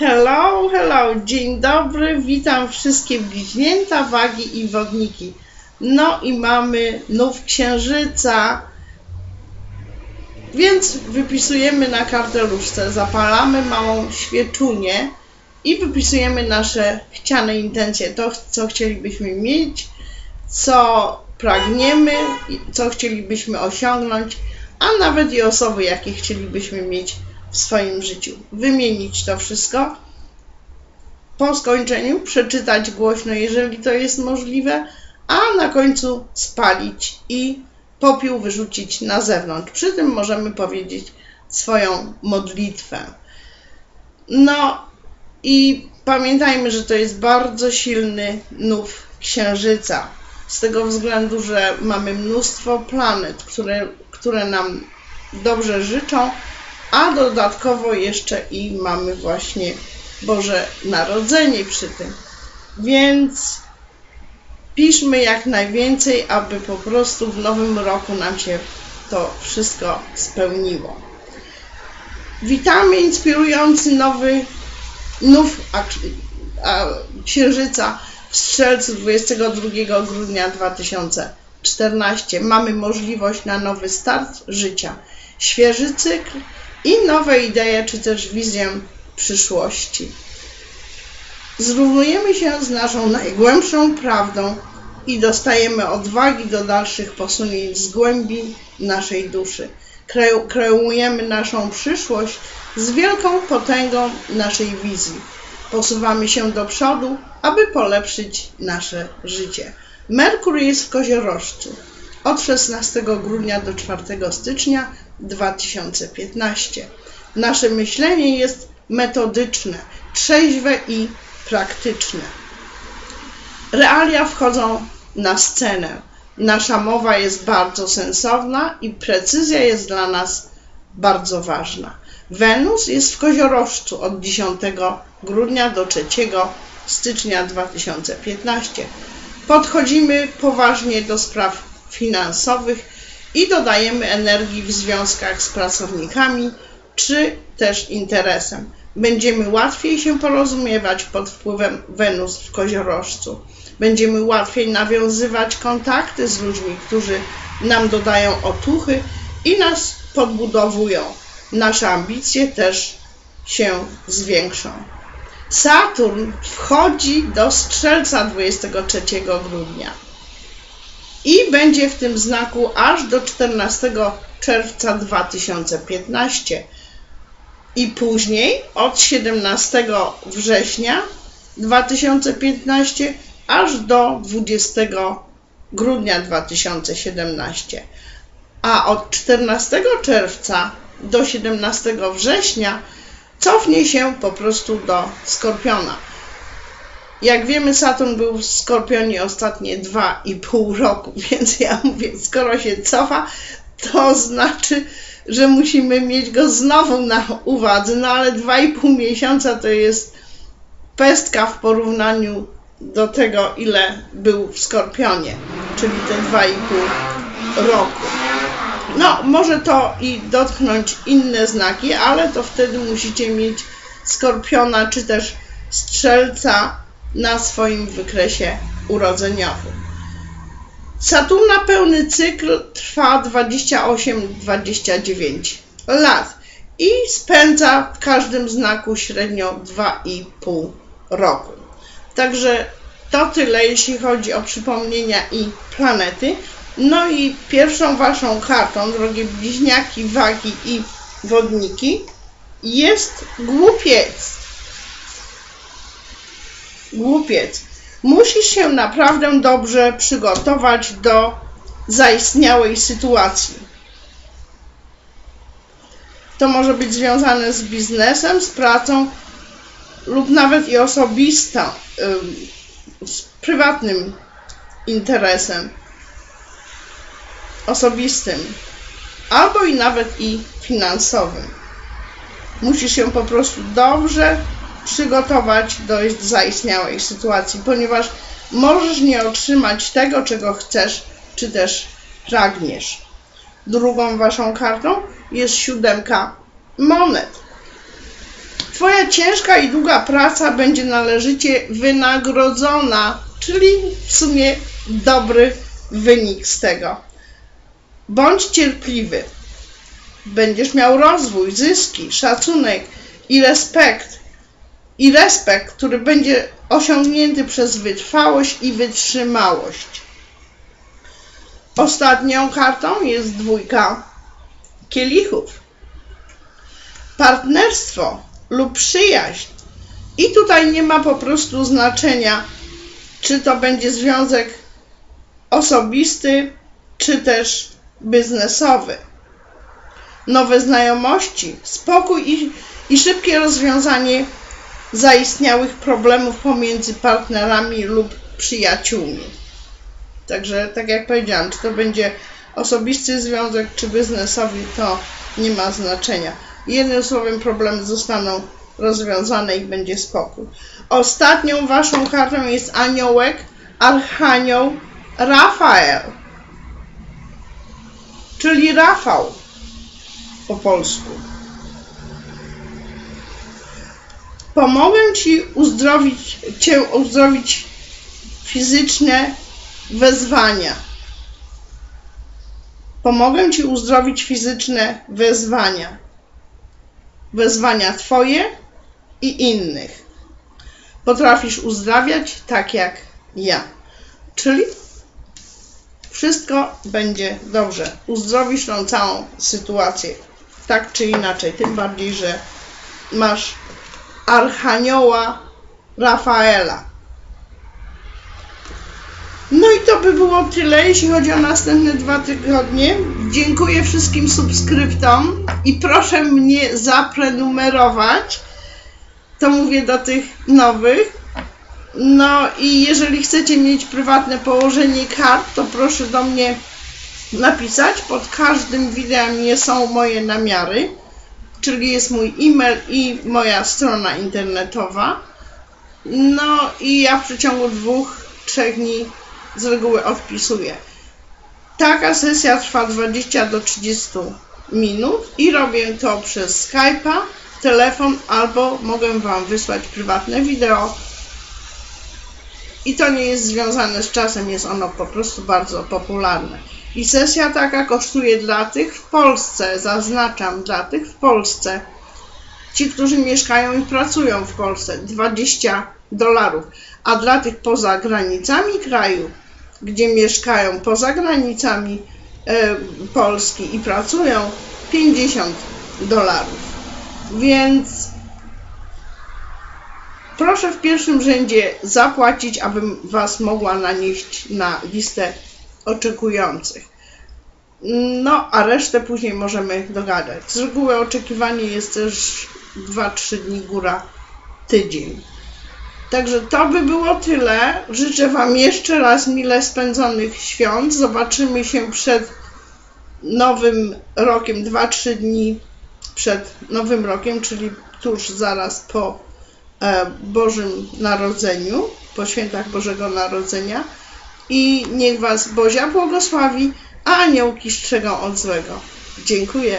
Hello, hello, dzień dobry, witam wszystkie bliźnięta, wagi i wodniki. No i mamy nów księżyca, więc wypisujemy na karteluszce, zapalamy małą świeczunię i wypisujemy nasze chciane intencje, to co chcielibyśmy mieć, co pragniemy, co chcielibyśmy osiągnąć, a nawet i osoby, jakie chcielibyśmy mieć w swoim życiu. Wymienić to wszystko. Po skończeniu przeczytać głośno, jeżeli to jest możliwe, a na końcu spalić i popiół wyrzucić na zewnątrz. Przy tym możemy powiedzieć swoją modlitwę. No i pamiętajmy, że to jest bardzo silny nów księżyca. Z tego względu, że mamy mnóstwo planet, które, które nam dobrze życzą, a dodatkowo jeszcze i mamy właśnie Boże Narodzenie przy tym. Więc piszmy jak najwięcej, aby po prostu w nowym roku nam się to wszystko spełniło. Witamy inspirujący nowy nów a, a, księżyca w Strzelcu 22 grudnia 2014. Mamy możliwość na nowy start życia, świeży cykl i nowe idee czy też wizję przyszłości. Zrównujemy się z naszą najgłębszą prawdą i dostajemy odwagi do dalszych posunięć z głębi naszej duszy. Kreujemy naszą przyszłość z wielką potęgą naszej wizji. Posuwamy się do przodu, aby polepszyć nasze życie. Merkur jest w koziorożcu od 16 grudnia do 4 stycznia 2015. Nasze myślenie jest metodyczne, trzeźwe i praktyczne. Realia wchodzą na scenę. Nasza mowa jest bardzo sensowna i precyzja jest dla nas bardzo ważna. Wenus jest w koziorożcu od 10 grudnia do 3 stycznia 2015. Podchodzimy poważnie do spraw finansowych i dodajemy energii w związkach z pracownikami czy też interesem. Będziemy łatwiej się porozumiewać pod wpływem Wenus w koziorożcu. Będziemy łatwiej nawiązywać kontakty z ludźmi, którzy nam dodają otuchy i nas podbudowują. Nasze ambicje też się zwiększą. Saturn wchodzi do Strzelca 23 grudnia i będzie w tym znaku aż do 14 czerwca 2015 i później od 17 września 2015 aż do 20 grudnia 2017, a od 14 czerwca do 17 września cofnie się po prostu do Skorpiona. Jak wiemy, Saturn był w Skorpionie ostatnie 2,5 roku, więc ja mówię, skoro się cofa, to znaczy, że musimy mieć go znowu na uwadze, no ale 2,5 miesiąca to jest pestka w porównaniu do tego, ile był w Skorpionie, czyli te 2,5 roku. No, może to i dotknąć inne znaki, ale to wtedy musicie mieć Skorpiona czy też Strzelca na swoim wykresie urodzeniowym. Saturna pełny cykl trwa 28-29 lat i spędza w każdym znaku średnio 2,5 roku. Także to tyle, jeśli chodzi o przypomnienia i planety. No i pierwszą waszą kartą, drogie bliźniaki, wagi i wodniki, jest głupiec. Głupiec. Musisz się naprawdę dobrze przygotować do zaistniałej sytuacji. To może być związane z biznesem, z pracą lub nawet i osobistą, z prywatnym interesem, osobistym, albo i nawet i finansowym. Musisz się po prostu dobrze przygotować do zaistniałej sytuacji, ponieważ możesz nie otrzymać tego, czego chcesz, czy też pragniesz. Drugą waszą kartą jest siódemka monet. Twoja ciężka i długa praca będzie należycie wynagrodzona, czyli w sumie dobry wynik z tego. Bądź cierpliwy. Będziesz miał rozwój, zyski, szacunek i respekt. I respekt, który będzie osiągnięty przez wytrwałość i wytrzymałość. Ostatnią kartą jest dwójka kielichów. Partnerstwo lub przyjaźń. I tutaj nie ma po prostu znaczenia, czy to będzie związek osobisty, czy też biznesowy. Nowe znajomości, spokój i, i szybkie rozwiązanie zaistniałych problemów pomiędzy partnerami lub przyjaciółmi. Także, tak jak powiedziałam, czy to będzie osobisty związek, czy biznesowy, to nie ma znaczenia. Jednym słowem, problemy zostaną rozwiązane i będzie spokój. Ostatnią waszą kartą jest aniołek, archanioł Rafael, czyli Rafał po polsku. Pomogę ci uzdrowić, cię uzdrowić fizyczne wezwania. Pomogę ci uzdrowić fizyczne wezwania. Wezwania twoje i innych. Potrafisz uzdrawiać tak jak ja. Czyli wszystko będzie dobrze. Uzdrowisz tą całą sytuację. Tak czy inaczej. Tym bardziej, że masz Archanioła Rafaela. No i to by było tyle, jeśli chodzi o następne dwa tygodnie. Dziękuję wszystkim subskryptom i proszę mnie zaprenumerować. To mówię do tych nowych. No i jeżeli chcecie mieć prywatne położenie kart, to proszę do mnie napisać. Pod każdym wideo nie są moje namiary, czyli jest mój e-mail i moja strona internetowa. No i ja w przeciągu dwóch, trzech dni z reguły odpisuję. Taka sesja trwa 20 do 30 minut i robię to przez Skype'a, telefon albo mogę Wam wysłać prywatne wideo. I to nie jest związane z czasem, jest ono po prostu bardzo popularne. I sesja taka kosztuje dla tych w Polsce, zaznaczam, dla tych w Polsce, ci, którzy mieszkają i pracują w Polsce, 20 dolarów, a dla tych poza granicami kraju, gdzie mieszkają poza granicami e, Polski i pracują, 50 dolarów. Więc proszę w pierwszym rzędzie zapłacić, abym Was mogła nanieść na listę oczekujących. No, a resztę później możemy dogadać. Z reguły oczekiwanie jest też 2-3 dni góra tydzień. Także to by było tyle. Życzę Wam jeszcze raz mile spędzonych świąt. Zobaczymy się przed nowym rokiem, 2-3 dni przed nowym rokiem, czyli tuż zaraz po Bożym Narodzeniu, po świętach Bożego Narodzenia. I niech Was Bozia błogosławi, a aniołki strzegą od złego. Dziękuję.